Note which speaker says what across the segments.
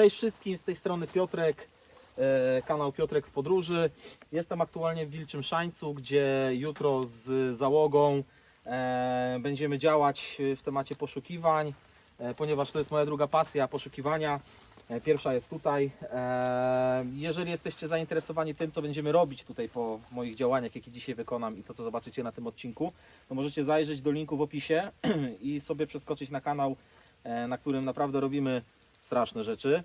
Speaker 1: Cześć wszystkim, z tej strony Piotrek, e, kanał Piotrek w Podróży. Jestem aktualnie w Wilczym Szańcu, gdzie jutro z załogą e, będziemy działać w temacie poszukiwań, e, ponieważ to jest moja druga pasja poszukiwania. Pierwsza jest tutaj. Jeżeli jesteście zainteresowani tym, co będziemy robić tutaj po moich działaniach, jakie dzisiaj wykonam i to, co zobaczycie na tym odcinku, to możecie zajrzeć do linku w opisie i sobie przeskoczyć na kanał, na którym naprawdę robimy straszne rzeczy.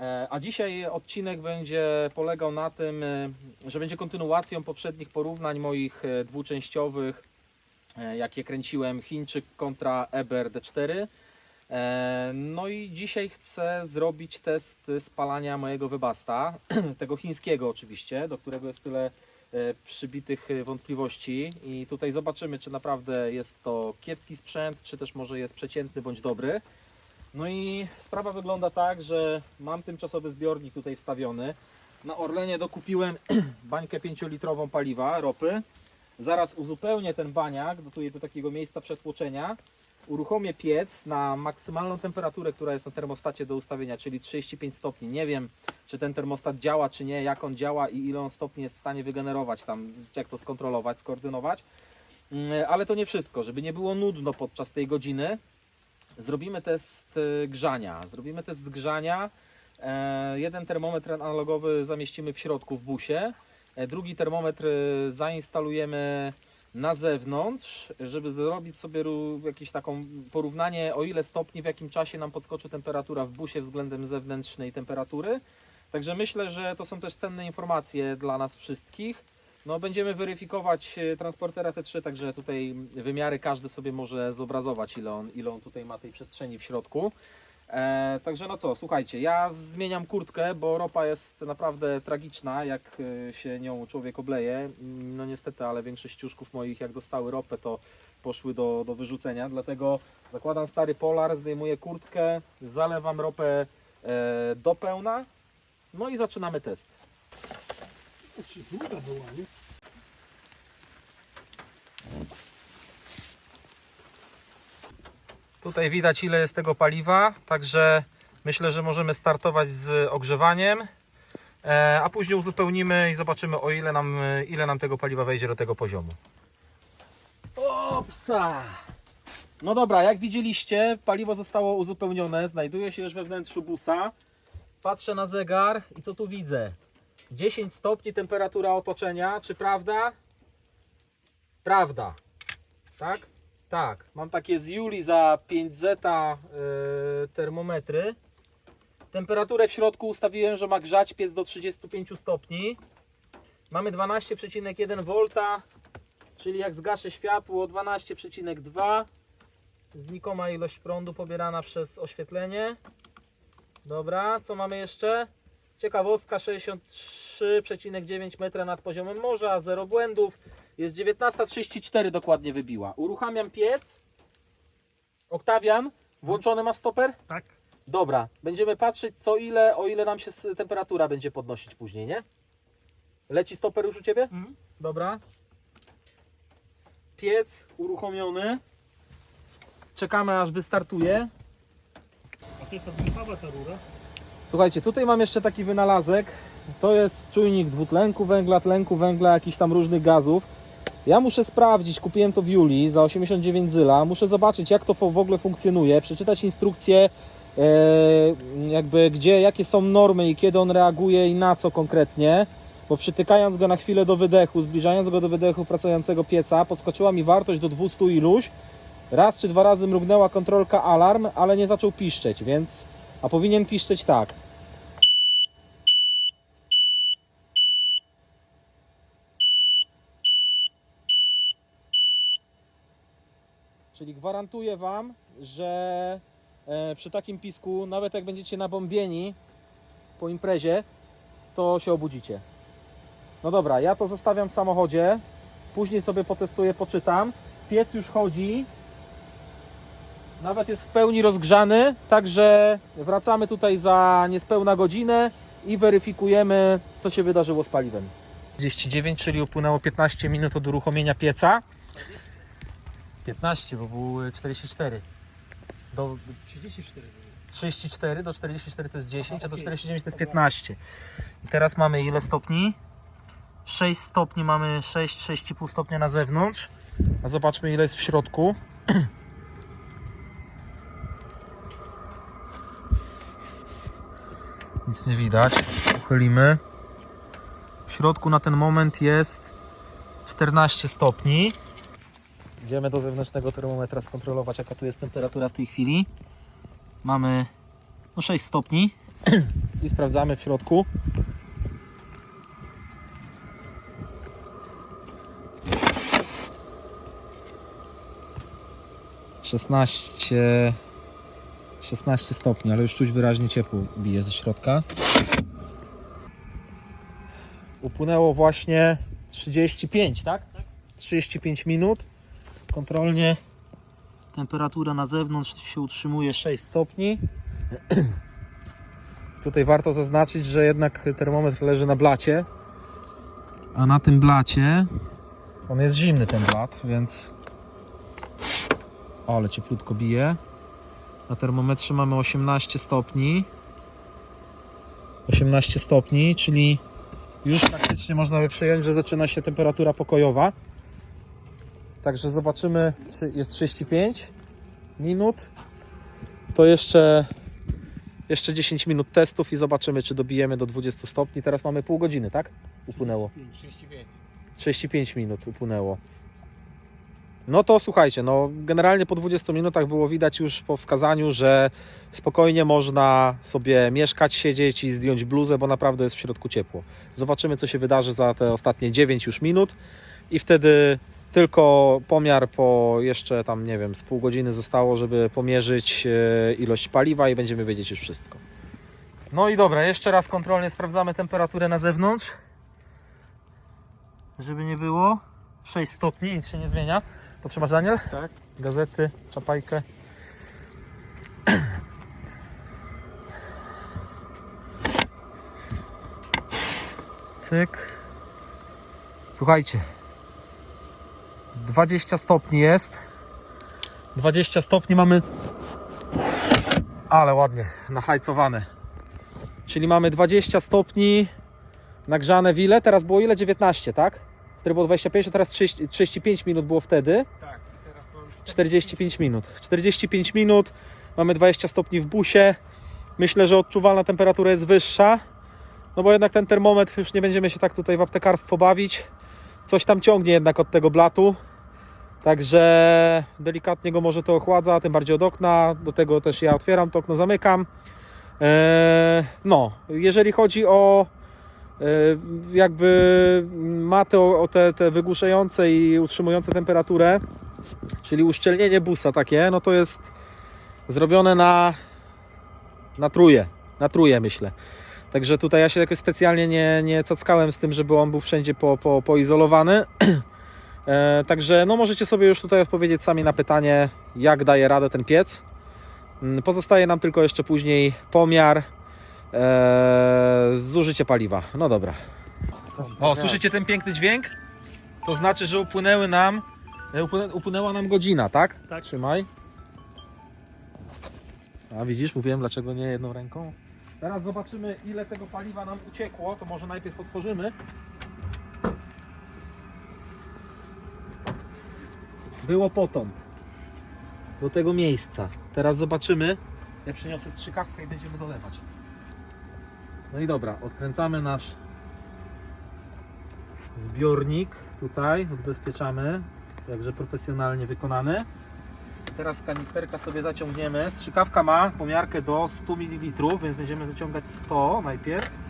Speaker 1: E, A dzisiaj odcinek będzie polegał na tym, e, że będzie kontynuacją poprzednich porównań moich e, dwuczęściowych, jakie kręciłem Chińczyk kontra Eber D4. E, No i dzisiaj chcę zrobić test spalania mojego wybasta, tego chińskiego oczywiście, do którego jest tyle przybitych wątpliwości i tutaj zobaczymy, czy naprawdę jest to kiepski sprzęt, czy też może jest przeciętny bądź dobry. No i sprawa wygląda tak, że mam tymczasowy zbiornik tutaj wstawiony. Na Orlenie dokupiłem bańkę 5-litrową paliwa, ropy. Zaraz uzupełnię ten baniak, dotuję do takiego miejsca przetłoczenia. Uruchomię piec na maksymalną temperaturę, która jest na termostacie do ustawienia, czyli 35 stopni. Nie wiem, czy ten termostat działa, czy nie, jak on działa i ile on stopni jest w stanie wygenerować, tam, jak to skontrolować, skoordynować. Mm, Ale to nie wszystko, żeby nie było nudno podczas tej godziny. Zrobimy test e, grzania. Zrobimy test grzania. E, Jeden termometr analogowy zamieścimy w środku w busie. E, Drugi termometr zainstalujemy na zewnątrz, żeby zrobić sobie jakieś taką porównanie, o ile stopni, w jakim czasie nam podskoczy temperatura w busie względem zewnętrznej temperatury. Także myślę, że to są też cenne informacje dla nas wszystkich. No, będziemy weryfikować e, transportera T3, także tutaj wymiary każdy sobie może zobrazować, ile on, ile on tutaj ma tej przestrzeni w środku. E, także no co, słuchajcie, ja zmieniam kurtkę, bo ropa jest naprawdę tragiczna, jak e, się nią człowiek obleje. No niestety, ale większość ciuszków moich, jak dostały ropę, to poszły do, do wyrzucenia. Dlatego zakładam stary polar, zdejmuję kurtkę, zalewam ropę e, do pełna, no i zaczynamy test.
Speaker 2: Długa była, nie?
Speaker 1: Tutaj widać ile jest tego paliwa, także myślę, że możemy startować z ogrzewaniem, e, a później uzupełnimy i zobaczymy o ile nam, ile nam tego paliwa wejdzie do tego poziomu. Opsa! No dobra, jak widzieliście, paliwo zostało uzupełnione, znajduje się już we wnętrzu busa. Patrzę na zegar i co tu widzę? 10 stopni temperatura otoczenia, czy prawda? Prawda. Tak? Tak, mam takie z Juli za 5 zeta yy, termometry. Temperaturę w środku ustawiłem, że ma grzać piec do 35 stopni. Mamy 12,1 V, czyli jak zgaszę światło 12,2. Znikoma ilość prądu pobierana przez oświetlenie. Dobra, co mamy jeszcze? Ciekawostka 63,9 metra nad poziomem morza, zero błędów. Jest 19.34 dokładnie wybiła. Uruchamiam piec. Oktawian, włączony ma stoper?
Speaker 2: Tak.
Speaker 1: Dobra, będziemy patrzeć co ile, o ile nam się temperatura będzie podnosić później, nie? Leci stoper już u Ciebie?
Speaker 2: Mhm.
Speaker 1: Dobra. Piec uruchomiony. Czekamy aż wystartuje.
Speaker 2: A to jest odmychowa ta rura.
Speaker 1: Słuchajcie, tutaj mam jeszcze taki wynalazek. To jest czujnik dwutlenku węgla, tlenku węgla, jakichś tam różnych gazów. Ja muszę sprawdzić, kupiłem to w Julii za 89 zyla. Muszę zobaczyć, jak to w ogóle funkcjonuje, przeczytać instrukcję, e, jakby gdzie, jakie są normy i kiedy on reaguje i na co konkretnie. Bo przytykając go na chwilę do wydechu, zbliżając go do wydechu pracującego pieca, podskoczyła mi wartość do 200 iluś. Raz czy dwa razy mrugnęła kontrolka alarm, ale nie zaczął piszczeć, więc a powinien piszczeć tak. Czyli gwarantuję Wam, że e, przy takim pisku, nawet jak będziecie nabombieni po imprezie, to się obudzicie. No dobra, ja to zostawiam w samochodzie. Później sobie potestuję, poczytam. Piec już chodzi. Nawet jest w pełni rozgrzany, także wracamy tutaj za niespełna godzinę i weryfikujemy, co się wydarzyło z paliwem. 39, czyli upłynęło 15 minut od uruchomienia pieca. 15, bo był 44. Do,
Speaker 2: 34 były.
Speaker 1: 34 do 44 to jest 10, a do
Speaker 2: okej.
Speaker 1: 49 to jest 15. I teraz mamy ile stopni? 6 stopni mamy 6, 6,5 stopnia na zewnątrz. A zobaczmy ile jest w środku. Nic nie widać. Uchylimy. W środku na ten moment jest 14 stopni. Idziemy do zewnętrznego termometra skontrolować jaka tu jest temperatura w tej chwili. Mamy no 6 stopni i sprawdzamy w środku. Szesnaście 16 stopni, ale już czuć wyraźnie ciepło bije ze środka. Upłynęło właśnie 35, tak? 35 minut. Kontrolnie temperatura na zewnątrz się utrzymuje 6 stopni. Tutaj warto zaznaczyć, że jednak termometr leży na blacie. A na tym blacie on jest zimny ten blat, więc o, ale cieplutko bije. Na termometrze mamy 18 stopni. 18 stopni, czyli już praktycznie można by przyjąć, że zaczyna się temperatura pokojowa. Także zobaczymy, czy jest 35 minut. To jeszcze, jeszcze 10 minut testów i zobaczymy, czy dobijemy do 20 stopni. Teraz mamy pół godziny, tak? Upłynęło.
Speaker 2: 35.
Speaker 1: 35 minut upłynęło. No to słuchajcie, no generalnie po 20 minutach było widać już po wskazaniu, że spokojnie można sobie mieszkać, siedzieć i zdjąć bluzę, bo naprawdę jest w środku ciepło. Zobaczymy, co się wydarzy za te ostatnie 9 już minut i wtedy tylko pomiar po jeszcze tam, nie wiem, z pół godziny zostało, żeby pomierzyć e, ilość paliwa i będziemy wiedzieć już wszystko. No i dobra, jeszcze raz kontrolnie sprawdzamy temperaturę na zewnątrz żeby nie było. 6 stopni, nic się nie zmienia. Potrzymasz Daniel?
Speaker 2: Tak.
Speaker 1: Gazety, czapajkę. Cyk. Słuchajcie. 20 stopni jest. 20 stopni mamy. Ale ładnie, nahajcowane. Czyli mamy 20 stopni nagrzane w ile? Teraz było ile? 19, tak? Wtedy było 25, a teraz 30, 35 minut było wtedy.
Speaker 2: Tak, teraz mam
Speaker 1: 45 minut. 45 minut, mamy 20 stopni w busie. Myślę, że odczuwalna temperatura jest wyższa. No bo jednak ten termometr, już nie będziemy się tak tutaj w aptekarstwo bawić. Coś tam ciągnie jednak od tego blatu. Także delikatnie go może to ochładza, tym bardziej od okna. Do tego też ja otwieram to okno, zamykam. Eee, no, jeżeli chodzi o e, jakby maty o, te, te wygłuszające i utrzymujące temperaturę, czyli uszczelnienie busa takie, no to jest zrobione na, na truje, na truje myślę. Także tutaj ja się jakoś specjalnie nie, nie cackałem z tym, żeby on był wszędzie po, po, poizolowany. E, także no możecie sobie już tutaj odpowiedzieć sami na pytanie, jak daje radę ten piec. Mm, Pozostaje nam tylko jeszcze później pomiar, e, zużycie paliwa. No dobra. O, słyszycie ten piękny dźwięk? To znaczy, że upłynęły nam, e, upłynę, upłynęła nam godzina, tak?
Speaker 2: Tak.
Speaker 1: Trzymaj. A widzisz, mówiłem dlaczego nie jedną ręką. Teraz zobaczymy ile tego paliwa nam uciekło, to może najpierw otworzymy. Było potąd. Do tego miejsca. Teraz zobaczymy. Ja przyniosę strzykawkę i będziemy dolewać. No i dobra, odkręcamy nasz zbiornik tutaj, odbezpieczamy, jakże profesjonalnie wykonany. Teraz kanisterka sobie zaciągniemy. Strzykawka ma pomiarkę do 100 ml, więc będziemy zaciągać 100 najpierw.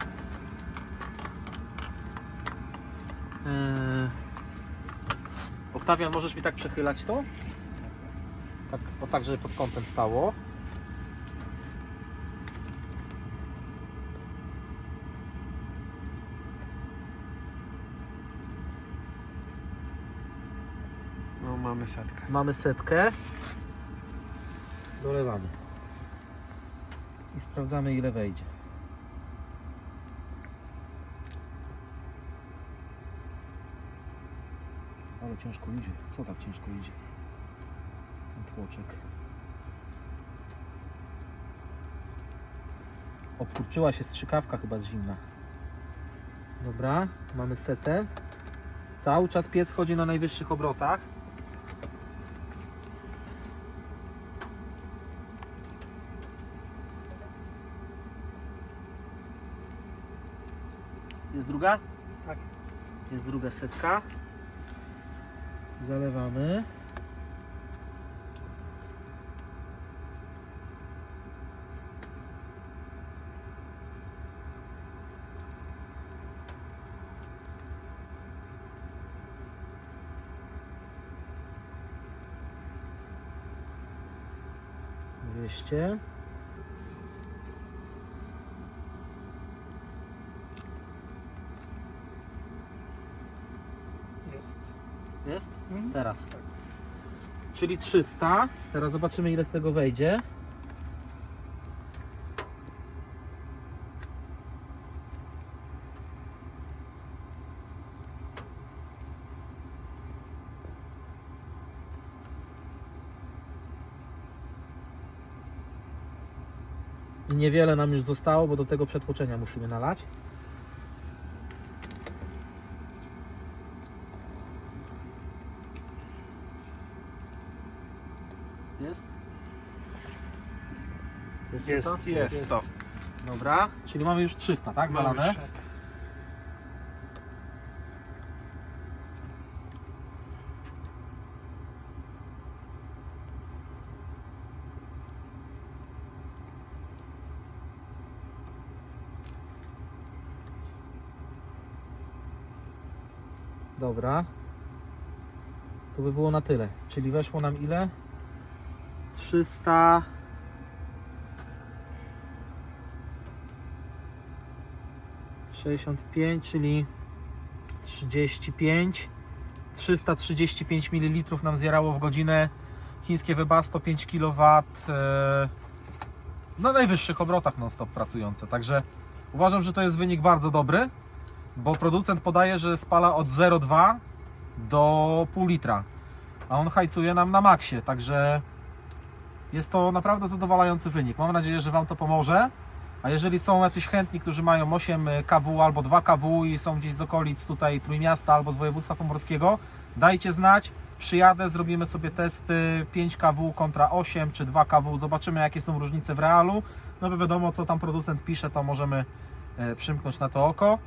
Speaker 1: Oktawian, możesz mi tak przechylać to? Tak, o tak, żeby pod kątem stało.
Speaker 2: No mamy setkę.
Speaker 1: Mamy setkę. Dolewamy. I sprawdzamy ile wejdzie. Ciężko idzie. Co tak ciężko idzie? Ten tłoczek. Obkurczyła się strzykawka chyba z zimna. Dobra, mamy setę. Cały czas piec chodzi na najwyższych obrotach. Jest druga?
Speaker 2: Tak.
Speaker 1: Jest druga setka. Zalewamy. Dwieście.
Speaker 2: Jest.
Speaker 1: Jest?
Speaker 2: Mhm.
Speaker 1: Teraz. Czyli 300. Teraz zobaczymy ile z tego wejdzie. Niewiele nam już zostało, bo do tego przetłoczenia musimy nalać. Jest? Jest,
Speaker 2: Jest,
Speaker 1: to?
Speaker 2: jest to.
Speaker 1: Dobra, czyli mamy już 300, tak?
Speaker 2: Mamy
Speaker 1: Zalane?
Speaker 2: 300.
Speaker 1: Dobra. To by było na tyle. Czyli weszło nam ile? 300. Sześćdziesiąt pięć, czyli 35. 335 ml nam zjerało w godzinę. Chińskie Webasto 5 kW. e, Na najwyższych obrotach non-stop pracujące. Także uważam, że to jest wynik bardzo dobry bo producent podaje, że spala od 0,2 do pół litra, a on hajcuje nam na maksie, także jest to naprawdę zadowalający wynik. Mam nadzieję, że Wam to pomoże. A jeżeli są jacyś chętni, którzy mają 8 kW albo 2 kW i są gdzieś z okolic tutaj Trójmiasta albo z województwa pomorskiego, dajcie znać. Przyjadę, zrobimy sobie testy 5 kW kontra 8 czy 2 kW. Zobaczymy jakie są różnice w realu. No bo wiadomo co tam producent pisze, to możemy e, przymknąć na to oko.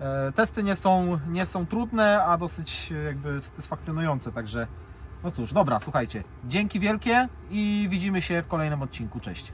Speaker 1: E, Testy nie są, nie są trudne, a dosyć e, jakby satysfakcjonujące, także no cóż, dobra, słuchajcie, dzięki wielkie i widzimy się w kolejnym odcinku, cześć.